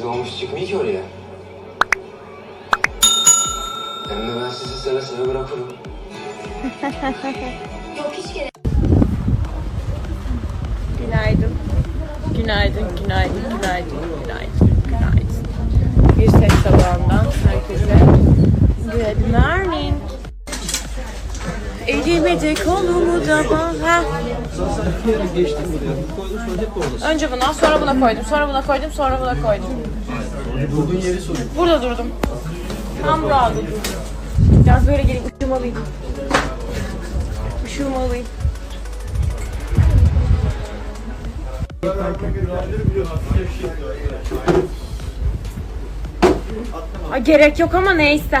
Hiçbir dolmuş çıkmıyor ki oraya. Hem de ben sizi seve seve bırakırım. Günaydın. Günaydın, günaydın, günaydın, günaydın, günaydın. Bir ses sabahından herkese good morning. Elimi de kolumu da bana. Önce buna, sonra buna koydum, sonra buna koydum, sonra buna koydum. Burada durdum. Tam burada durdum. Biraz böyle geleyim, ışımalıyım. Işımalıyım. Ay, gerek yok ama neyse.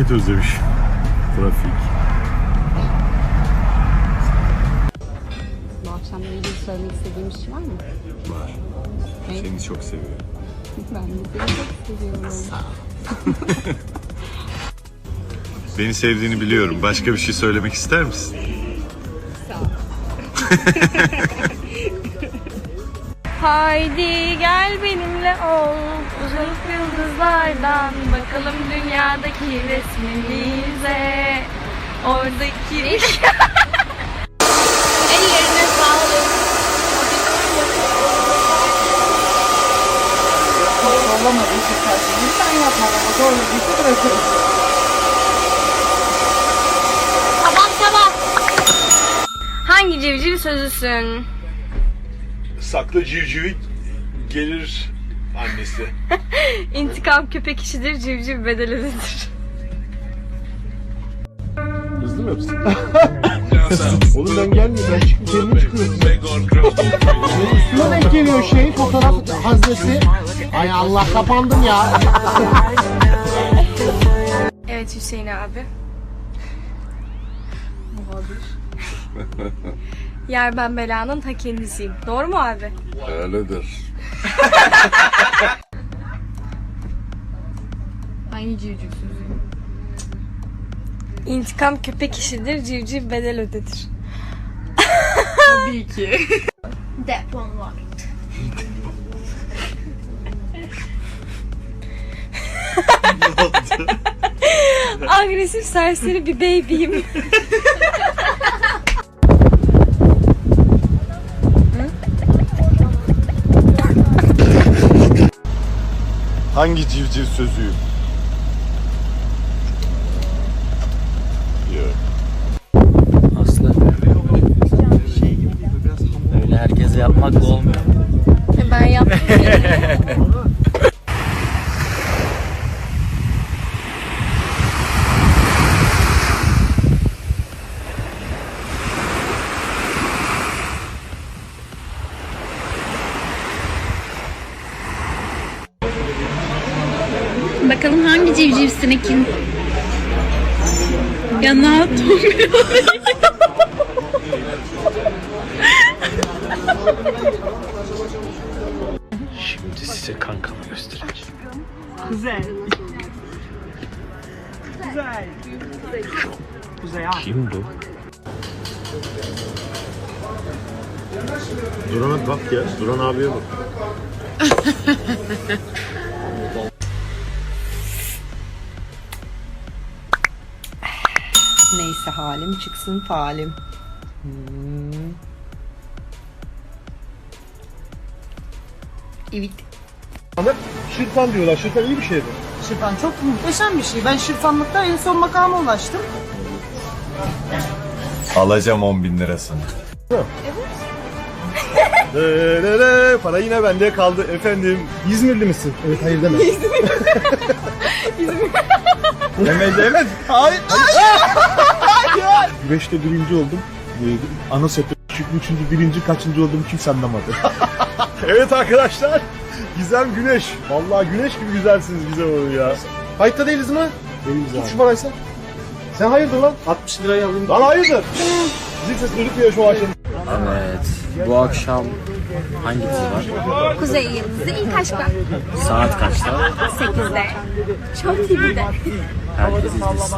Felaket özlemiş. Trafik. Bu akşamla ilgili söylemek istediğim bir şey var mı? Var. Seni çok seviyorum. Ben de seni çok seviyorum. Beni sevdiğini biliyorum. Başka bir şey söylemek ister misin? Haydi gel benimle ol. Uzak yıldızlardan Bakalım dünyadaki resmimize Oradaki Ellerine sağlık. Tamam tamam Hangi civciv sözüsün? Saklı civcivi gelir annesi. İntikam köpek işidir, civciv bedelidir. Hızlı mı yapsın? Oğlum ben gelmiyorum. Ben çıkıp kendim çıkıyorum. Üstüme denk geliyor şey fotoğraf haznesi. Ay Allah kapandım ya. Evet Hüseyin abi. Yer ben belanın ta kendisiyim. Doğru mu abi? Öyledir. Hangi civciv sözü? İntikam köpek işidir, civciv bedel ödedir. Tabii ki. That one var. Agresif serseri bir baby'yim. Hangi civciv sözüyüm? Yok. Aslı. Öyle herkese yapmakla olmuyor. Ben yaptım. Bakalım hangi civcivsin Ekin? Ya ne yaptım? Şimdi size kankamı göstereceğim. Kim bu? Duran'a bak ya. Duran abiye bak. Neyse halim çıksın falim. Hmm. Evet. Şırfan diyorlar. Şırfan iyi bir şey mi? Şırfan çok muhteşem bir şey. Ben şırfanlıkta en son makama ulaştım. Alacağım 10 bin lirasını. Eee, para yine bende kaldı efendim. İzmirli misin? Evet hayır deme. İzmir. Hemen hemen. Hayır. Hayır. Güreşte birinci oldum. Ee, Ana sete çık üçüncü, birinci, kaçıncı oldum kimse anlamadı. evet arkadaşlar. Gizem Güneş. Vallahi güneş gibi güzelsiniz Gizem Hanım ya. Kayıtta değiliz mi? Değiliz abi. Tut şu paraysa. Sen hayırdır lan? 60 lirayı alayım. Lan hayırdır? Zil sesi duyduk ya şu akşam. Evet. Bu akşam Hangi dizi var? Kuzey Yıldızı ilk aşkım. Saat kaçta? 8'de. Çok TV'de. Herkes izlesin.